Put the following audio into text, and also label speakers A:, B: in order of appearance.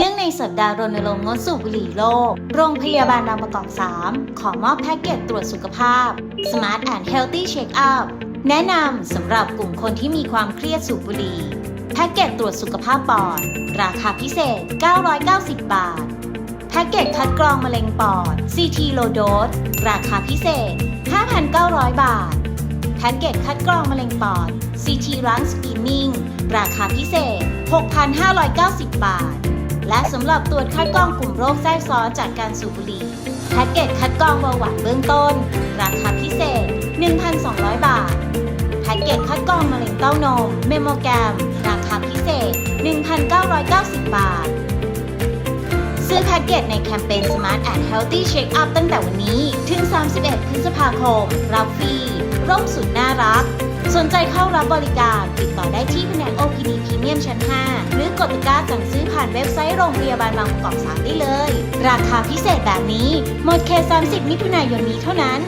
A: เนื่องในสัปดาห์รณรงค์งดสูบบุหรี่โลก โรงพยาบาลบางประกอบ 3 ขอมอบแพ็กเกจตรวจสุขภาพ Smart and Healthy Check Up แนะนำสำหรับกลุ่มคนที่มีความเครียดสูบบุหรี่แพ็กเกจตรวจสุขภาพปอด ราคาพิเศษ 990 บาท แพ็กเกจคัดกรองมะเร็งปอด CT Low Dose ราคาพิเศษ 5,900 บาท แพ็กเกจคัดกรองมะเร็งปอด CT Lung Screening ราคาพิเศษ 6,590 บาท และสำหรับตรวจคัดกรองกลุ่มโรคแทรกซ้อนจากการสูบบุหรี่แพ็กเกจคัดกรองเบาหวานเบื้องต้น ราคาพิเศษ 1,200 บาท แพ็กเกจคัดกรองมะเร็งเต้านม เมโมแกรม ราคาพิเศษ 1,990 บาท ซื้อแพ็กเกจในแคมเปญ Smart and Healthy Check Up ตั้งแต่วันนี้ถึง 31 พฤษภาคม รับฟรี ร่มสุดน่ารัก สนใจเข้ารับบริการ ติดต่อได้ที่แผนก OPD Premium ชั้น 5 หรือกดตะกร้าสั่งซื้อ ผ่านเว็บไซต์โรงพยาบาลบางประกอบ3ได้เลย ราคาพิเศษแบบนี้ หมดเขต30 มิถุนายนนี้เท่านั้น